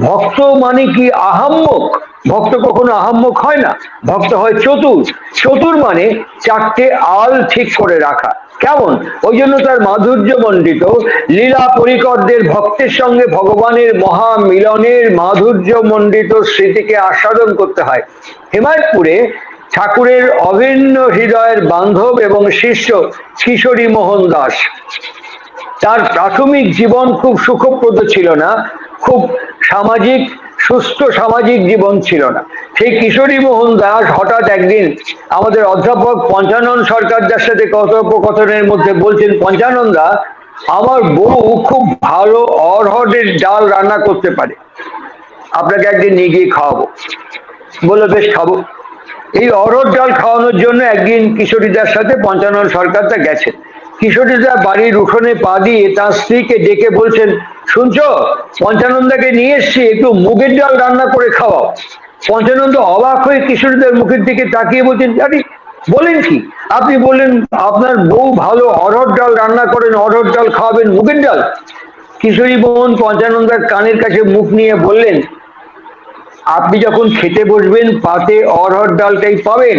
ভক্ত মানে কি আহাম্মক? ভক্ত কখনো আহাম্মক হয় না। ভক্ত হয় চতুর। চতুর মানে চারটে আল ঠিক করে রাখা। কেমন? ওই জন্য তার মাধুর্য মণ্ডিত লীলা পরিকরদের ভক্তের সঙ্গে ভগবানের মহা মিলনের মাধুর্য মণ্ডিত স্মৃতিকে আস্বাদন করতে হয়। হেমায়তপুরে ঠাকুরের অভিন্ন হৃদয়ের বান্ধব এবং শিষ্য কিশোরী মোহন দাস। তার প্রাথমিক জীবন খুব সুখপ্রদ ছিল না। খুব সামাজিক, সুস্থ সামাজিক জীবন ছিল না। সেই কিশোরী মোহন দাস হঠাৎ একদিন আমাদের অধ্যাপক পঞ্চানন সরকারদার সাথে কথোপকথনের মধ্যে বলছেন পঞ্চানন্দা আমার বউ খুব ভালো অরহরের ডাল রান্না করতে পারে। আপনাকে একদিন নিয়ে গিয়ে খাওয়াবো। বলল, বেশ, খাব। এই অরহর ডাল খাওয়ানোর জন্য একদিন কিশোরীদার সাথে পঞ্চানন সরকারটা গেছেন। কিশোরীদা বাড়ির উঠোনে পা দিয়ে তার স্ত্রীকে ডেকে বলছেন শুনছো? পঞ্চানন্দাকে নিয়ে এসছি, একটু মুগের ডাল রান্না করে খাওয়াও। পঞ্চানন্দ অবাক হয়ে কিশোরীদের মুখের দিকে তাকিয়ে বলছেন, আরে, বলেন কি? আপনি বললেন আপনার বউ ভালো অরহর ডাল রান্না করেন অরহর ডাল খাওয়াবেন, মুগের ডাল? কিশোরী বোন পঞ্চানন্দার কানের কাছে মুখ নিয়ে বললেন, আপনি যখন খেতে বসবেন, পাতে অরহর ডালটাই পাবেন।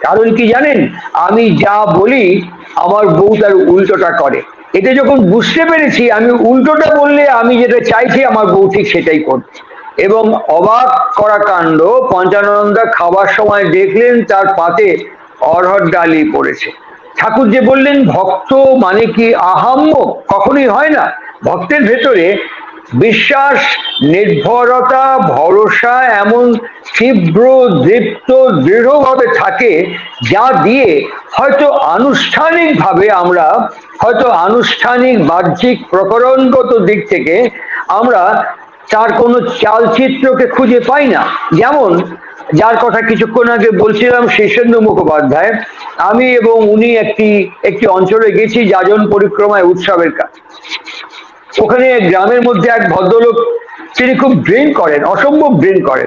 কারণ কি জানেন, আমি যা বলি, আমার বউ তার উল্টোটা করে। এটা যখন বুঝতে পেরেছি, আমি উল্টোটা বললে আমি যেটা চাইছি আমার বউ ঠিক সেটাই করবে এবং অবাক করা কাণ্ড পঞ্চানন্দা খাবার সময় দেখলেন তার পাতে অরহর ডালি পড়েছে। ঠাকুর যে বললেন, ভক্ত মানে কি আহাম্য? কখনই হয় না। ভক্তের ভেতরে বিশ্বাস, নির্ভরতা, ভরসা এমন তীব্র, দীপ্ত, দৃঢ়ভাবে থাকে, যা দিয়ে হয়তো আনুষ্ঠানিকভাবে আমরা হয়তো আনুষ্ঠানিক বাহ্যিক প্রকরণগত দিক থেকে আমরা তার কোনো চালচিত্রকে খুঁজে পাই না। যেমন, যার কথা কিছুক্ষণ আগে বলছিলাম শীর্ষেন্দু মুখোপাধ্যায়, আমি এবং উনি একটি একটি অঞ্চলে গেছি যাজন পরিক্রমায় উৎসবের কাজ। ওখানে গ্রামের মধ্যে এক ভদ্রলোক, তিনি খুব ড্রিঙ্ক করেন, অসম্ভব ড্রিঙ্ক করেন।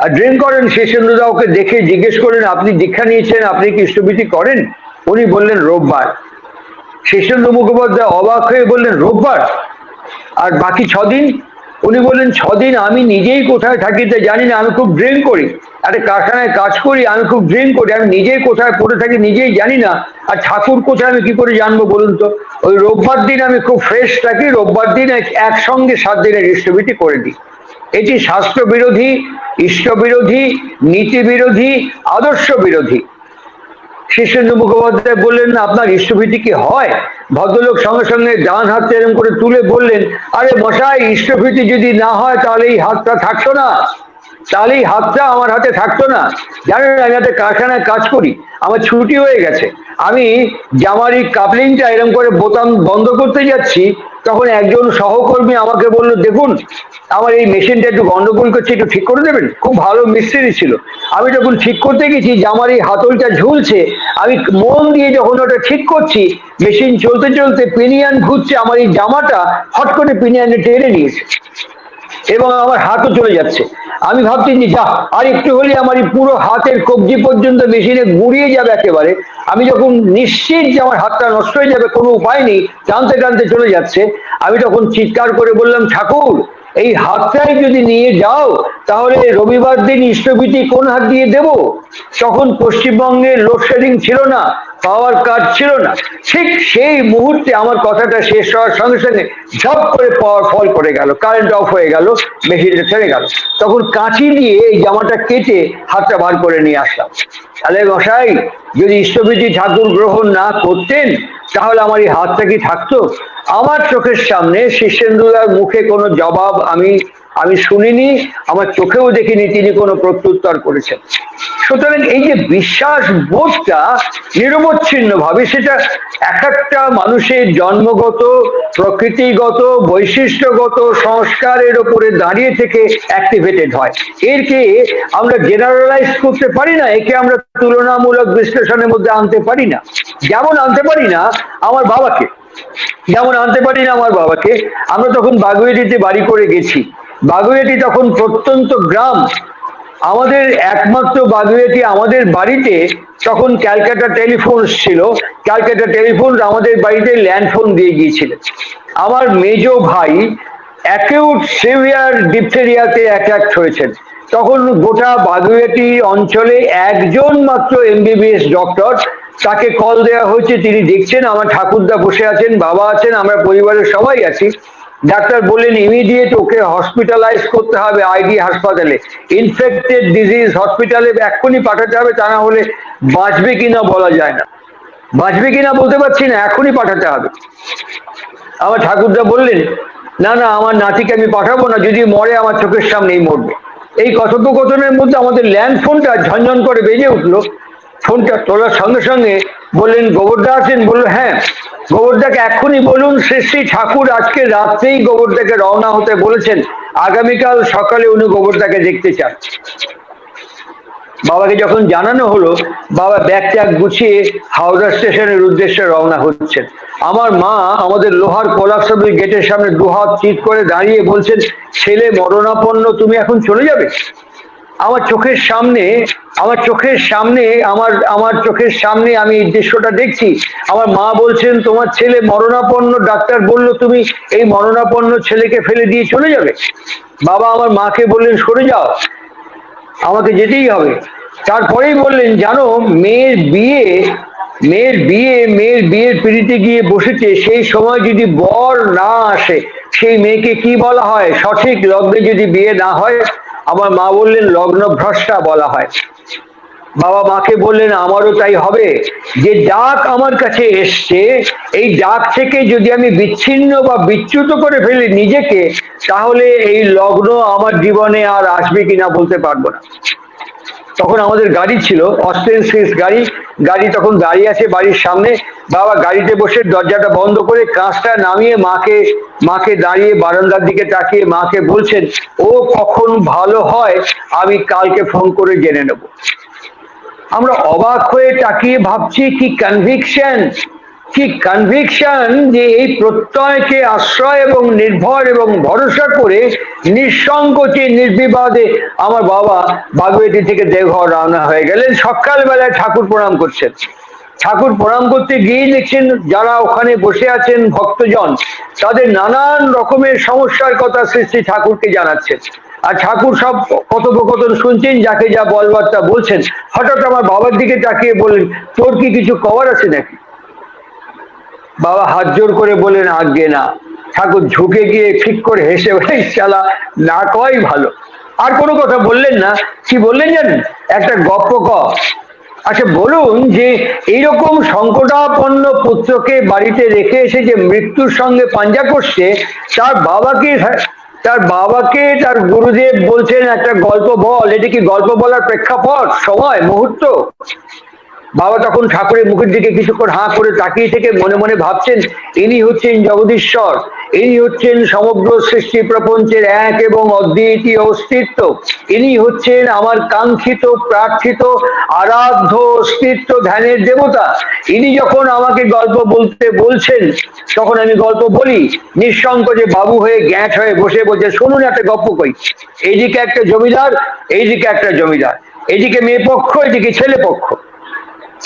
আর ড্রিঙ্ক করেন শেষেন্দ্রদা ওকে দেখে জিজ্ঞেস করেন আপনি দীক্ষা নিয়েছেন? আপনি কি ইষ্টভীতি করেন? উনি বললেন, রোববার। শেষেন্দ্র মুখোপাধ্যায় অবাক হয়ে বললেন, রোববার? আর বাকি ছদিন? উনি বললেন, ছদিন আমি নিজেই কোথায় থাকি তা জানি না, আমি খুব ড্রিঙ্ক করি। একটা কারখানায় কাজ করি, আমি খুব ড্রিঙ্ক করি, আমি নিজেই কোথায় পড়ে থাকি নিজেই জানি না, আর ঠাকুর কোথায় আমি কি করে জানব বলুন তো? ওই রোববার দিন আমি খুব ফ্রেশ থাকি, রোববার দিন একসঙ্গে সাত দিনের ইষ্টভীতি করে দিই। এটি শাস্ত্র বিরোধী ইষ্ট বিরোধী নীতি বিরোধী আদর্শ বিরোধী শীর্ষেন্দু মুখোপাধ্যায় বললেন, আপনার ইষ্টভীতি কি হয়? ভদ্রলোক সঙ্গে সঙ্গে ডান হাতটা এরকম করে তুলে বললেন, আরে মশাই, ইষ্টভীতি যদি না হয়, তাহলে এই হাতটা থাকতো না। তাহলে এই হাতটা আমার হাতে থাকতো না। জানেন, আমি হাতে কারখানায় কাজ করি, আমার ছুটি হয়ে গেছে। আমি জামারি কাপলিংটা এরকম করে বোতাম বন্ধ করতে যাচ্ছি, তখন একজন সহকর্মী আমাকে বলল, দেখুন, আমার এই মেশিনটা একটু গন্ডগোল করছে, একটু ঠিক করে দেবেন? খুব ভালো মিস্ত্রি ছিল। আমি যখন ঠিক করতে গেছি যে আমার এই হাতলটা ঝুলছে, আমি মন দিয়ে যখন ওটা ঠিক করছি, মেশিন চলতে চলতে পিনিয়ান ঘুরছে, আমার এই জামাটা হট করে পিনিয়ানে টেনে নিয়েছে। এবং আমার হাতও চলে যাচ্ছে। আমি ভাবছি যে যা আর একটু হলে আমার পুরো হাতের কবজি পর্যন্ত মেশিনে গুড়িয়ে যাবে একেবারে। আমি যখন নিশ্চিত যে আমার হাতটা নষ্ট হয়ে যাবে, কোনো উপায় নেই, টানতে টানতে চলে যাচ্ছে, আমি তখন চিৎকার করে বললাম, ঠাকুর এই হাতটাই যদি নিয়ে যাও, তাহলে রবিবার দিন ইষ্টভীতি কোন হাত দিয়ে দেব? তখন পশ্চিমবঙ্গে লোডশেডিং ছিল না পাওয়ার কাট ছিল না। ঠিক সেই মুহূর্তে আমার কথাটা শেষ হওয়ার সঙ্গে সঙ্গে ঝপ করে পাওয়ার ফল করে গেল কারেন্ট অফ হয়ে গেল মেশিনটা ছেড়ে গেল। তখন কাঁচি দিয়ে এই জামাটা কেটে হাতটা বার করে নিয়ে আসলাম। তাহলে মশাই, যদি ইষ্টভীতি ঠাকুর গ্রহণ না করতেন তাহলে আমার এই হাতটা কি থাকতো? আমার চোখের সামনে শীর্ষেন্দুদার মুখে কোনো জবাব আমি আমি শুনিনি, আমার চোখেও দেখিনি তিনি কোনো প্রত্যুত্তর করেছেন। সুতরাং এই যে বিশ্বাস বোধটা নিরবচ্ছিন্ন ভাবে সেটা এক একটা মানুষের জন্মগত, প্রকৃতিগত, বৈশিষ্ট্যগত সংস্কারের উপরে দাঁড়িয়ে থেকে অ্যাক্টিভেটেড হয়। এরকে আমরা জেনারেলাইজ করতে পারি না, একে আমরা তুলনামূলক বিশ্লেষণের মধ্যে আনতে পারি না। যেমন আনতে পারি না আমার বাবাকে। যেমন আনতে পারি না আমার বাবাকে। আমরা তখন বাগুইয়াটিতে বাড়ি করে গেছি। বাগুইয়াটি তখন প্রত্যন্ত গ্রাম। আমাদের একমাত্র বাগুইয়াটি আমাদের বাড়িতে তখন ক্যালকাটা টেলিফোন ছিল। ক্যালকাটা টেলিফোন আমাদের বাড়িতে ল্যান্ডফোন দিয়ে গিয়েছিল। আমার মেজ ভাই অ্যাকিউট সিভিয়ার ডিপথেরিয়াতে অ্যাট্যাক্ট হয়েছেন তখন গোটা বাগুয়াটি অঞ্চলে একজন মাত্র এমবিবিএস ডক্টর, তাকে কল দেওয়া হয়েছে। তিনি দেখছেন, আমার ঠাকুরদা বসে আছেন, বাবা আছেন, আমরা পরিবারের সবাই আছি। ডাক্তার বললেন ইমিডিয়েট ওকে হসপিটালাইজ করতে হবে আইডি হাসপাতালে। ইনফেক্টেড ডিজিজ হসপিটালে এক্ষুনি পাঠাতে হবে, তা না হলে বাঁচবে কিনা বলা যায় না। বাঁচবে কিনা বলতে পারছি না এখনই পাঠাতে হবে। আমার ঠাকুরদা বললেন, না না, আমার নাতিকে আমি পাঠাবো না, যদি মরে আমার চোখের সামনেই মরবে। এই কথোপকথনের মধ্যে আমাদের ল্যান্ড ফোনটা ঝনঝন করে বেজে উঠল। ফোনটা তোলার সঙ্গে সঙ্গে বললেন, গোবরদা আছেন বলল হ্যাঁ। গোবরদাকে এখনই বলুন, শ্রী শ্রী ঠাকুর আজকে রাত্রেই গোবরদাকে রওনা হতে বলেছেন। আগামীকাল সকালে উনি গোবরদাকে দেখতে চান। বাবাকে যখন জানানো হলো, বাবা ব্যাগ ট্যাগ গুছিয়ে হাওড়া স্টেশনের উদ্দেশ্যে রওনা হচ্ছেন। আমার মা আমাদের লোহার কলাপসাবল গেটের সামনে দুহাত চিৎ করে দাঁড়িয়ে বলছেন, ছেলে মরণাপন্ন, তুমি এখন চলে যাবে? আমার চোখের সামনে আমার চোখের সামনে, আমার আমার চোখের সামনে আমি এই দৃশ্যটা দেখছি। আমার মা বলছেন, তোমার ছেলে মরণাপন্ন। ডাক্তার বলল, তুমি এই মরণাপন্ন ছেলেকে ফেলে দিয়ে চলে যাবে। বাবা আমার মাকে বললেন, সরে যাও, আমাকে যেতেই হবে। তারপরেই বললেন, জানো, মেয়ের বিয়ে মেয়ের বিয়ে, মেয়ের বিয়ের পিড়িতে গিয়ে বসেছে, সেই সময় যদি বর না আসে, সেই মেয়েকে কি বলা হয়? সঠিক লগ্নে যদি বিয়ে না হয়? আমার মা বললেন লগ্ন ভ্রষ্টা বলা হয়। বাবা মাকে বললেন, আমারও তাই হবে। যে ডাক আমার কাছে এসছে, এই ডাক থেকে যদি আমি বিচ্ছিন্ন বা বিচ্যুত করে ফেলি নিজেকে, তাহলে এই লগ্ন আমার জীবনে আর আসবে কিনা বলতে পারব না। তখন আমাদের গাড়ি ছিল সিক্স গাড়ি। গাড়ি তখন দাঁড়িয়ে আছে বাড়ির সামনে। বাবা গাড়িতে বসে দরজাটা বন্ধ করে কাঁচটা নামিয়ে মাকে মাকে দাঁড়িয়ে বারান্দার দিকে তাকিয়ে মাকে বলছেন, ও কখন ভালো হয়, আমি কালকে ফোন করে জেনে নেব। আমরা অবাক হয়ে তাকিয়ে ভাবছি, কি কনভিকশন কি কনভিকশন যে এই প্রত্যয়কে আশ্রয় এবং নির্ভর এবং ভরসা করে নিঃসংকোচে, নির্বিবাদে আমার বাবা বাগবেটি থেকে দেওঘর রওনা হয়ে গেলেন। সকালবেলায় ঠাকুর প্রণাম করছেন। ঠাকুর প্রণাম করতে গিয়ে দেখছেন যারা ওখানে বসে আছেন ভক্তজন, তাদের নানান রকমের সমস্যার কথা সৃষ্টি ঠাকুরকে জানাচ্ছেন। আর ঠাকুর সব কথোপকথন শুনছেন, যাকে যা বলবার তা বলছেন। হঠাৎ আমার বাবার দিকে তাকিয়ে বললেন, তোর কি কিছু কভার আছে নাকি? বাবা হাত জোর করে বললেন, আজ্ঞে না। ঠাকুর ঝুঁকে গিয়ে ঠিক করে হেসে ভাই চালা না কয় ভালো। আর কোনো কথা বললেন না। কি বললেন জানেন? একটা গপ্প ক আচ্ছা বলুন যে এইরকম সংকটাপন্ন পুত্রকে বাড়িতে রেখে এসে যে মৃত্যুর সঙ্গে পাঞ্জা করছে, তার বাবাকে তার বাবাকে তার গুরুদেব বলছেন একটা গল্প বল। এটা কি গল্প বলার প্রেক্ষাপট? সময়? মুহূর্ত? বাবা তখন ঠাকুরের মুখের দিকে কিছুক্ষণ হাঁ করে তাকিয়ে থেকে মনে মনে ভাবছেন, ইনি হচ্ছেন জগদীশ্বর। ইনি হচ্ছেন সমগ্র সৃষ্টি প্রপঞ্চের এক এবং অদ্বিতীয় অস্তিত্ব। ইনি হচ্ছেন আমার কাঙ্ক্ষিত, প্রার্থিত, আরাধ্য অস্তিত্ব ধ্যানের দেবতা। ইনি যখন আমাকে গল্প বলতে বলছেন, তখন আমি গল্প বলি। নিঃসংকোচে বাবু হয়ে গ্যাঁট হয়ে বসে বসে শুনুন একটা গল্প কই এইদিকে একটা জমিদার, এইদিকে একটা জমিদার। এদিকে মেয়ে পক্ষ এদিকে ছেলে পক্ষ।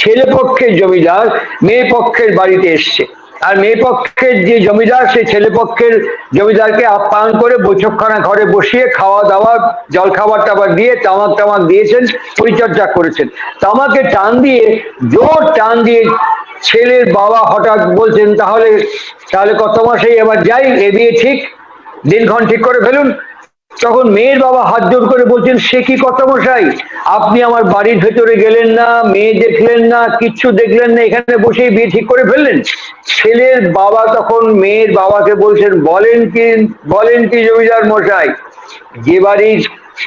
ছেলে পক্ষের জমিদার মেয়ে পক্ষের বাড়িতে এসছে। আর মেয়ে পক্ষের যে জমিদার, সেই ছেলে পক্ষের জমিদারকে আপ্যায়ন করে বৈঠকখানা ঘরে বসিয়ে খাওয়া দাওয়া জল খাবার টাবার দিয়ে তামাক টামাক দিয়েছেন, পরিচর্যা করেছেন। তামাকে টান দিয়ে, জোর টান দিয়ে ছেলের বাবা হঠাৎ বলছেন, তাহলে তাহলে কত মাসেই এবার যাই? এ দিয়ে ঠিক, দিনক্ষণ ঠিক করে ফেলুন। তখন মেয়ের বাবা হাত জোর করে বলছেন, সে কি কথা মশাই আপনি আমার বাড়ির ভেতরে গেলেন না, মেয়ে দেখলেন না, কিচ্ছু দেখলেন না, এখানে বসেই বিয়ে ঠিক করে ফেললেন? ছেলের বাবা তখন মেয়ের বাবাকে বলছেন, বলেন কি বলেন কি জমিদার মশাই, যে বাড়ির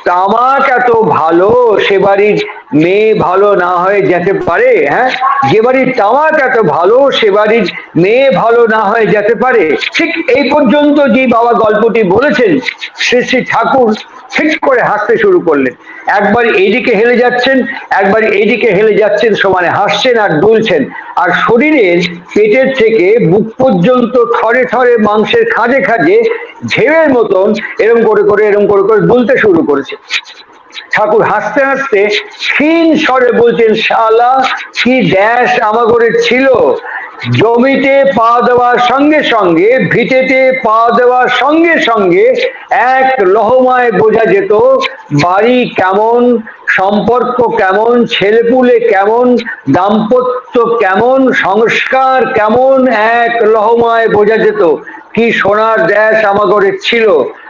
তামাক এত ভালো, সে বাড়ির মেয়ে ভালো না হয়ে যেতে পারে হ্যাঁ? যে বাড়ির তামাক এত ভালো, সে বাড়ির মেয়ে ভালো না হয়ে যেতে পারে। ঠিক এই পর্যন্ত যে বাবা গল্পটি বলেছেন, শ্রী শ্রী ঠাকুর ঠিক করে হাসতে শুরু করলেন। একবার এইদিকে হেলে যাচ্ছেন, একবার এইদিকে হেলে যাচ্ছেন, সমানে হাসছেন আর দুলছেন। আর শরীরের পেটের থেকে বুক পর্যন্ত থরে থরে মাংসের খাঁজে খাঁজে ঝেড়ের মতন এরম করে করে, এরম করে করে দুলতে শুরু করেছে। ঠাকুর হাসতে হাসতে ক্ষীণ স্বরে বলছেন, শালা, কি ড্যাশ আমাগরের ছিল? জমিতে পা দেওয়ার সঙ্গে সঙ্গে, ভিটেতে পা দেওয়ার সঙ্গে সঙ্গে এক লহমায় বোঝা যেত বাড়ি কেমন, সম্পর্ক কেমন, ছেলেপুলে কেমন, দাম্পত্য কেমন, সংস্কার কেমন, এক লহমায় বোঝা যেত। কি সোনার দেশ আমাগরে ছিল?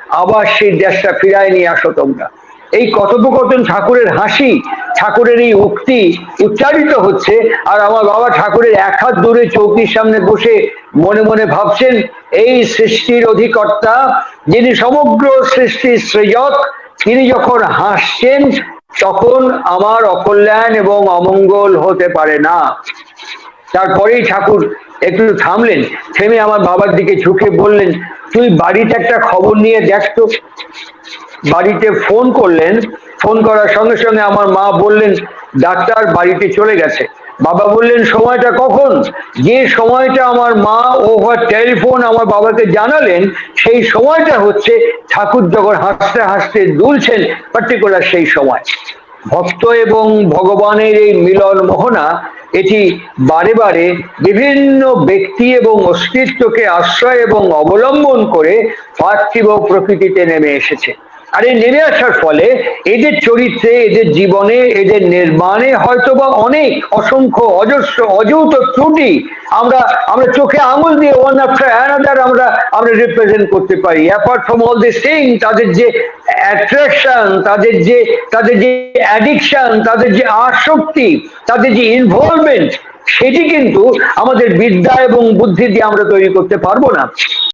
আবার সেই দেশটা ফিরায় নিয়ে আসো তোমরা। এই কথোপকথন ঠাকুরের হাসি ঠাকুরের এই উক্তি উচ্চারিত হচ্ছে আর আমার বাবা ঠাকুরের এক হাত দূরে চৌকির সামনে বসে মনে মনে ভাবছেন, এই সৃষ্টির অধিকর্তা যিনি সমগ্র সৃষ্টির সৃজক, তিনি যখন হাসছেন, তখন আমার অকল্যাণ এবং অমঙ্গল হতে পারে না। তারপরেই ঠাকুর একটু থামলেন, থেমে আমার বাবার দিকে ঝুঁকে বললেন, তুই বাড়িতে একটা খবর নিয়ে দেখতো বাড়িতে ফোন করলেন ফোন করার সঙ্গে সঙ্গে আমার মা বললেন, ডাক্তার, বাড়িতে চলে গেছে। বাবা বললেন, সময়টা কখন? যে সময়টা আমার মা ওভার টেলিফোন আমার বাবাকে জানালেন, সেই সময়টা হচ্ছে ঠাকুর যখন হাসতে হাসতে দুলছেন পার্টিকুলার সেই সময়। ভক্ত এবং ভগবানের এই মিলন মোহনা, এটি বারে বারে বিভিন্ন ব্যক্তি এবং অস্তিত্বকে আশ্রয় এবং অবলম্বন করে পার্থিব প্রকৃতিতে নেমে এসেছে। আর এই নেমে আসার ফলে এদের চরিত্রে, এদের জীবনে, এদের নির্মাণে হয়তোবা অনেক অসংখ্য অজস্র অযৌত ত্রুটি আমরা আমরা চোখে আঙুল দিয়ে ওয়ান আফটার অ্যানাদার আমরা আমরা রিপ্রেজেন্ট করতে পারি। Apart from all this thing তাদের যে অ্যাট্রাকশন তাদের যে তাদের যে অ্যাডিকশন তাদের যে আসক্তি, তাদের যে ইনভলভমেন্ট সেটি কিন্তু আমাদের বিদ্যা এবং বুদ্ধি দিয়ে আমরা তৈরি করতে পারব না।